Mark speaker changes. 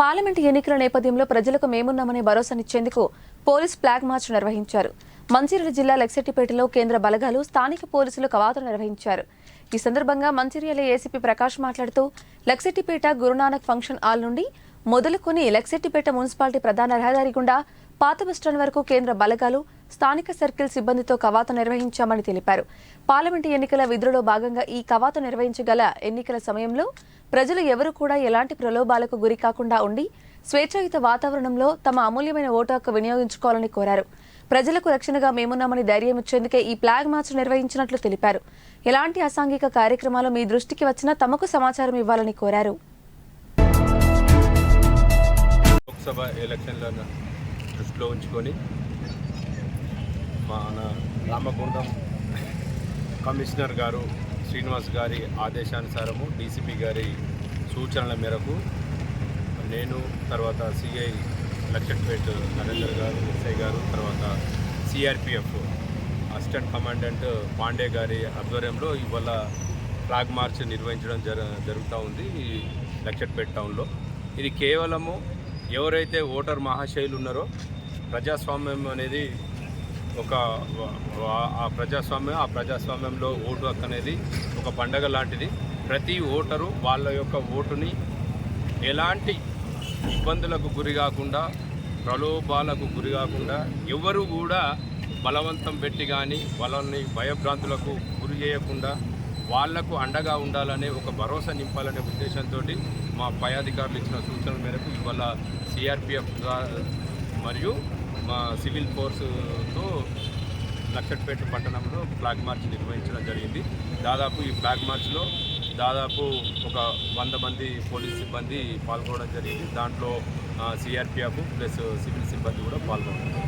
Speaker 1: Parliament ఎన్నికల నేపథ్యంలో ప్రజలకు మేమున్నామనే భరోసానిచ్చేందుకు పోలీస్ ఫ్లాగ్ మార్చ్ నిర్వహించారు. మంచిర్యాల జిల్లా లక్సెట్టిపేటలో కేంద్ర బలగాలు స్థానిక పోలీసులు కవాతులు నిర్వహించారు. ఈ సందర్భంగా మంచిర్యాల ఏసీపీ ప్రకాష్ మాట్లాడుతూ లక్సెట్టిపేట గురునానక్ ఫంక్షన్ హాల్ నుండి మొదలుకొని లక్సెట్టిపేట మున్సిపాలిటీ ప్రధాన రహదారి గుండా పాత బస్టాండ్ వరకు కేంద్ర బలగాలు స్థానిక సర్కిల్ సిబ్బందితో కవాతు నిర్వహించామని తెలిపారు. పార్లమెంటు ఎన్నికల విధులలో భాగంగా ఈ కవాతు నిర్వహించగల ఎన్నికల సమయంలో ప్రజలు ఎవరు కూడా ఎలాంటి ప్రలోభాలకు గురి కాకుండా ఉండి స్వేచ్ఛాయుత వాతావరణంలో తమ అమూల్యమైన ఓటు హక్కు వినియోగించుకోవాలని కోరారు. ప్రజలకు రక్షణగా మేమున్నామని ధైర్యం ఇచ్చేందుకే ఈ ఫ్లాగ్ మార్చ్ నిర్వహించినట్లు తెలిపారు. ఎలాంటి అసాంఘిక కార్యక్రమాలు మీ దృష్టికి వచ్చినా తమకు సమాచారం ఇవ్వాలని కోరారు.
Speaker 2: లోక్సభ ఎలక్షన్లను దృష్టిలో ఉంచుకొని మన రామగుండం కమిషనర్ గారు శ్రీనివాస్ గారి ఆదేశానుసారము డీసీపీ గారి సూచనల మేరకు నేను తర్వాత సిఐ లక్షట్పేట్ నరేందర్ గారు ఎస్ఐ గారు తర్వాత సిఆర్పిఎఫ్ అసిస్టెంట్ కమాండెంట్ పాండే గారి ఆధ్వర్యంలో ఇవాళ ఫ్లాగ్ మార్చ్ నిర్వహించడం జర జరుగుతూ ఉంది ఈ లక్షట్పేట్ టౌన్లో. ఇది కేవలము ఎవరైతే ఓటర్ మహాశైలు ఉన్నారో ప్రజాస్వామ్యం అనేది ఒక ఆ ప్రజాస్వామ్యం ఆ ప్రజాస్వామ్యంలో ఓటు హక్కు అనేది ఒక పండగ లాంటిది. ప్రతి ఓటరు వాళ్ళ యొక్క ఓటుని ఎలాంటి ఇబ్బందులకు గురి కాకుండా ప్రలోభాలకు గురి కాకుండా ఎవరు కూడా బలవంతం పెట్టి కానీ వాళ్ళని భయభ్రాంతులకు గురి చేయకుండా వాళ్ళకు అండగా ఉండాలనే ఒక భరోసా నింపాలనే ఉద్దేశంతో మా పై అధికారులు ఇచ్చిన సూచనల మేరకు ఇవాళ సిఆర్పిఎఫ్ మరియు మా సివిల్ ఫోర్సుతో లక్షట్పేట పట్టణంలో ఫ్లాగ్ మార్చ్ నిర్వహించడం జరిగింది. దాదాపు ఈ ఫ్లాగ్ మార్చ్లో దాదాపు ఒక వంద మంది పోలీస్ సిబ్బంది పాల్గొనడం జరిగింది. దాంట్లో సిఆర్పిఎఫ్ ప్లస్ సివిల్ సిబ్బంది కూడా పాల్గొన్నారు.